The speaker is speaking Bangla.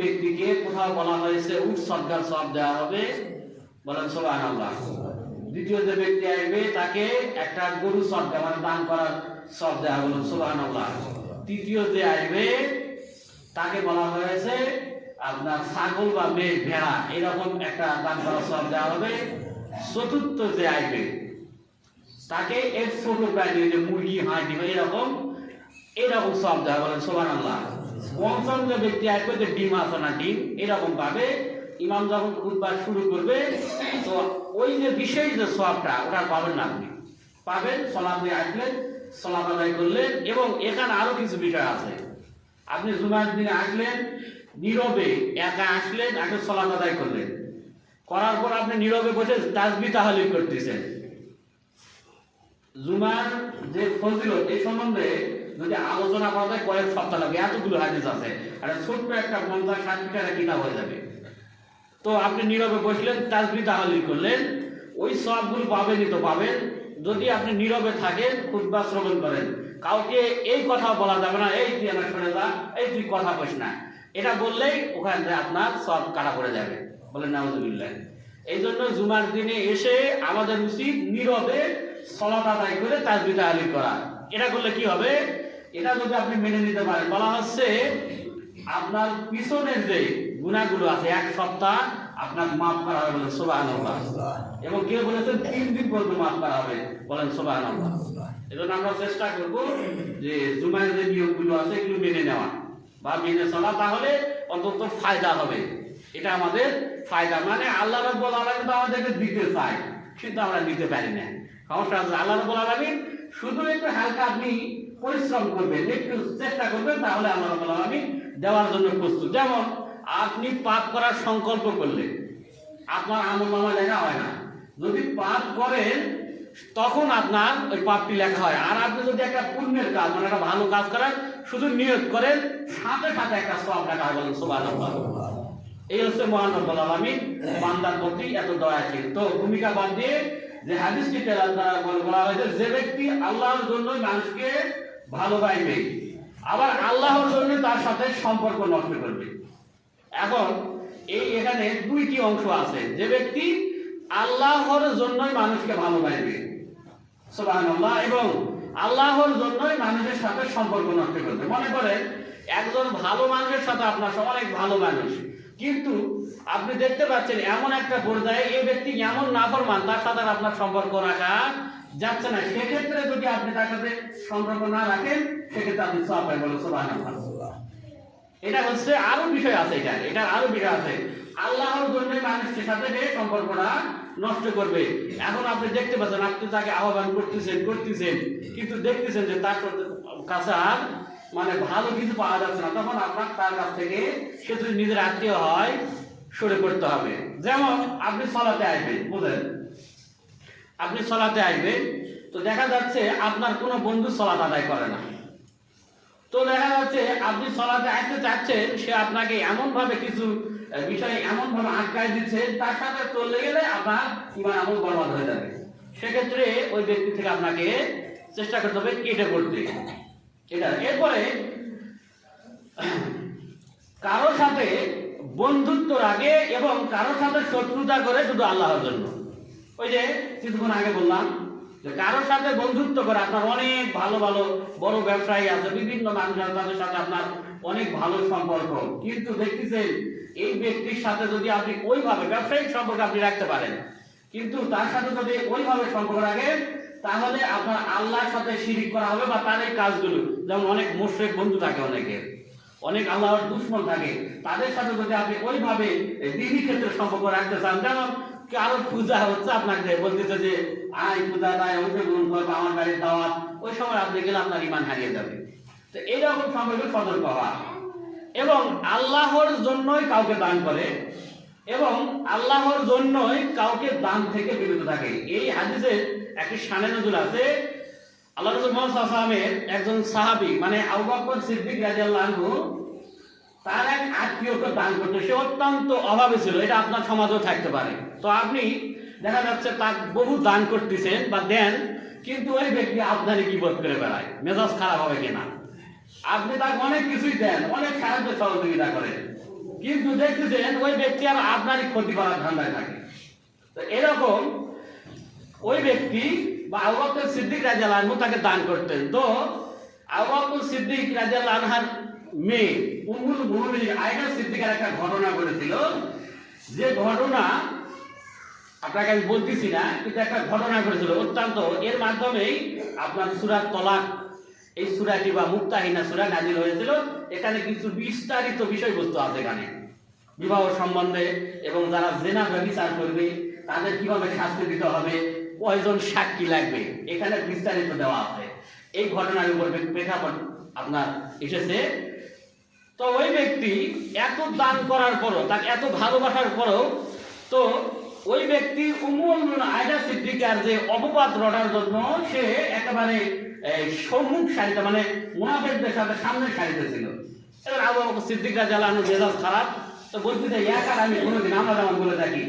ব্যক্তিকে কোথাও বলা হয়েছে, উট সদকার সব দেওয়া হবে, বলেন সোবাহ আল্লাহ দ্বিতীয় যে ব্যক্তি আসবে, তাকে একটা গরু সদকা মানে দান করার সব দেওয়া বলেন সোবাহ আল্লাহ তৃতীয় যে আসবে, তাকে বলা হয়েছে আপনার ছাগল বা মেয়ে, ভেড়া, এরকম একটা দান করার সব দেওয়া হবে। চতুর্থ যে আসবে, তাকে এর ছোট প্রাণী মুরগি হাঁটি এরকম এরকম সব দেওয়া বলেন সোবান আল্লাহ যে ব্যক্তি আসবে যে ডিম আছে না ডিম, এরকম পাবে ইমাম যখন খুতবা শুরু করবে, তো ওই যে বিশেষ যে সবটা ওটা পাবেন না আপনি। পাবেন, সলাপ দিয়ে আসলেন, সলাপ আদায় করলেন, এবং এখানে আরও কিছু বিষয় আছে। আপনি জুমার দিনে আসলেন, নীরবে একা আসলেন, একে সলাপ আদায় করলেন। করার পর আপনি নীরবে বসে তাজবি তাহলে করতেছেন। জুমার যে ফজিলত এই সম্বন্ধে যদি আলোচনা করা যায় কয়েক সপ্তাহ লাগবে এতগুলো হাদিস আছে। আর ছোট্ট একটা পঞ্চাশ ষাট মিটার কিতাব হয়ে যাবে। তো আপনি নীরবে বসলেন, তাজবি তাহলিল করলেন। ওই সবগুলো পাবেনই তো পাবেন। যদি আপনি নীরবে থাকেন, খুতবা শ্রবণ করেন। কাউকে এই কথা বলা যাবে না, এই তুই আমার শুনে যা, এই তুই কথা কইস না। এটা বললেই ওখান থেকে আপনার সব কাটা পড়ে যাবে। বলেন, নাউজুবিল্লাহ। এই জন্য জুমার দিনে এসে আমাদের উচিত নীরবে সলাত আদায় করে তাজবি তাহলিল করা। এটা করলে কি হবে? এটা যদি আপনি মেনে নিতে পারেন, বলা হচ্ছে আপনার পিছনের যে গুণাগুলো আছে, এক সপ্তাহ আপনার মাফ করা হবে বলেন সোবাহান এবং কেউ বলেছেন, তিন দিন পর্যন্ত মাফ করা হবে বলেন সোবাহান এজন্য আমরা চেষ্টা করব যে জুমার যে নিয়মগুলো আছে, এগুলো মেনে নেওয়া বা মেনে চলা, তাহলে অন্তত ফায়দা হবে। এটা আমাদের ফায়দা মানে আল্লাহ রব্বুল আলামিন তো আমাদেরকে দিতে চায়, কিন্তু আমরা নিতে পারি না। সমস্যা আছে আল্লাহ রব্বুল আলামিন শুধু একটু হালকা আপনি পরিশ্রম করবেন, একটু চেষ্টা করবেন, তাহলে আল্লাহ রব্বুল আমি দেওয়ার জন্য প্রস্তুত। যেমন, আপনি পাপ করার সংকল্প করলেন আপনার আমল নামা লেখা হয় না। যদি পাপ করেন, তখন আপনার ওই পাপটি লেখা হয়। আর আপনি যদি একটা পুণ্যের কাজ মানে একটা ভালো কাজ করেন, শুধু নিয়োগ করেন, সাথে সাথে একটা সব লেখা বলেন, সুবহানাল্লাহ। এই হচ্ছে মহান রব্বুল আলামিন, বান্দার প্রতি এত দয়া দয়াশীল। তো ভূমিকা বাদ দিয়ে যে হাদিসটি বলা হয়েছে, যে ব্যক্তি আল্লাহর জন্য মানুষকে ভালোবাসবে আবার আল্লাহর জন্য তার সাথে সম্পর্ক নষ্ট করবে। এখন এই এখানে দুইটি অংশ আছে। যে ব্যক্তি আল্লাহর জন্যই মানুষকে ভালোবাসবে সুবহানাল্লাহ, এবং আল্লাহর জন্যই মানুষের সাথে সম্পর্ক নষ্ট করবে। মনে করেন, একজন ভালো মানুষের সাথে আপনার অনেক ভালো মানুষ। কিন্তু আপনি দেখতে পাচ্ছেন, এমন একটা পর্যায়ে এই ব্যক্তি এমন নাফরমান, তার সাথে আপনার সম্পর্ক রাখা যাচ্ছে না। সেক্ষেত্রে যদি আপনি তার সাথে সম্পর্ক না রাখেন, সেক্ষেত্রে আপনি সব পাই বলে সুবহানাল্লাহ। এটা হচ্ছে আরও বিষয় আছে এটা এটা আরও বিষয় আছে। আল্লাহর জন্য মানুষের সাথে যে সম্পর্কটা নষ্ট করবে। এখন আপনি দেখতে পাচ্ছেন, আপনি তাকে আহ্বান করতেছেন করতেছেন, কিন্তু দেখতেছেন যে তার কাছে আর মানে ভালো কিছু পাওয়া যাচ্ছে না। তখন আপনার তার কাছ থেকে সে যদি নিজের আত্মীয় হয় সরে পড়তে হবে। যেমন আপনি চলাতে আসবেন, বুঝলেন? আপনি চলাতে আসবেন, তো দেখা যাচ্ছে আপনার কোনো বন্ধু চলাত আদায় করে না। তো দেখা যাচ্ছে আপনি চলাতে আসতে চাচ্ছেন, সে আপনাকে এমন ভাবে কিছু বিষয় এমন ভাবে আটকায় দিচ্ছে, তার সাথে চলে গেলে আপনার ইমান আমল বরবাদ হয়ে যাবে। সেক্ষেত্রে ওই ব্যক্তি থেকে আপনাকে চেষ্টা করতে হবে কেটে পড়তে। এটা এরপরে কারোর সাথে বন্ধুত্ব রাগে এবং কারোর সাথে শত্রুতা করে শুধু আল্লাহর জন্য। ওই যে কিছুক্ষণ আগে বললাম যে কারোর সাথে বন্ধুত্ব করে আপনার অনেক ভালো ভালো বড় ব্যবসায়ী আছে, বিভিন্ন মানুষ তাদের সাথে আপনার অনেক ভালো সম্পর্ক। কিন্তু দেখতেছেন, এই ব্যক্তির সাথে যদি আপনি ওইভাবে ব্যবসায়িক সম্পর্ক আপনি রাখতে পারেন, কিন্তু তার সাথে যদি ওইভাবে সম্পর্ক রাখেন, তাহলে আপনার আল্লাহর সাথে শিরিক করা হবে বা তার এই কাজগুলো। যেমন অনেক মুশ্রিক বন্ধু থাকে অনেকের। অনেক আল্লাহর দুশ্মন থাকে। তাদের সাথে যদি আপনি ওইভাবে দিদি ক্ষেত্রে সম্পর্ক রাখতে চান যেমন কারও পূজা হচ্ছে আপনাকে বলতেছে যে, আয় পূজা তাই ওকে গ্রহণ করব আমার বাড়ির দাওয়াত। ওই সময় আপনি গেলে আপনার ইমান হারিয়ে যাবে। তো এইরকম সম্পর্কে সতর্ক হওয়া। এবং আল্লাহর জন্যই কাউকে দান করে এবং আল্লাহর জন্যই কাউকে দান থেকে বিরত থাকে। এই হাদিসে একটি শানে নজুল আছে। আল্লাহ রসুল মোহাম্মদ একজন সাহাবী মানে আবু বকর সিদ্দিক তার এক আত্মীয়কে দান করতো, সে অত্যন্ত অভাবে ছিল, এটা আপনার সমাজেও থাকতে পারে। তো আপনি দেখা যাচ্ছে তার বহু দান করতেছেন বা দেন, কিন্তু ওই ব্যক্তি আপনারই বিপদ করে বেড়ায়, মেজাজ খারাপ হবে কিনা? আপনি তাকে অনেক কিছুই দেন, অনেক সাহায্য সহযোগিতা করেন, কিন্তু দেখতেছেন ওই ব্যক্তি আর আপনারই ক্ষতি করার ধান্দায় থাকে। তো এরকম ওই ব্যক্তি বা আবু সিদ্দিক রাজা আনহু তাকে দান করতেন। তো আবু সিদ্দিক রাজা আনহার মেয়ে উম্মুল মুমিনিন আয়েশা সিদ্দিকার একটা ঘটনা ঘটেছিল। যে ঘটনা আপনাকে আমি বলতেছি না, কিন্তু একটা ঘটনা ঘটেছিল অত্যন্ত। এর মাধ্যমেই আপনার সুরাত তলাক, এই সুরাটি বা মুক্তাহিনা সুরা নাজিল হয়েছিল। এখানে কিছু বিস্তারিত বিষয়বস্তু আছে এখানে। বিবাহ সম্বন্ধে এবং যারা জেনা বিচার করবে, তাদের কীভাবে শাস্তি দিতে হবে, কয়জন সাক্ষী লাগবে, এখানে বিস্তারিত দেওয়া আছে। এই ঘটনার উপর প্রেক্ষাপট আপনার এসেছে। তো ওই ব্যক্তি এত দান করার পরও, তাকে এত ভালোবাসার পরও, তো ওই ব্যক্তি উমুল আয়দা সিদ্দিকার যে অপবাদ রটার জন্য সে একেবারে সম্মুখ সারিতে মানে মুনাফেকদের সাথে সামনে সারিতে ছিল। এবার আবু সিদ্দিকরা জ্বালানো মেজাজ খারাপ, তো বলছি যে একার আমি কোনোদিন আমরা যেমন বলে থাকি।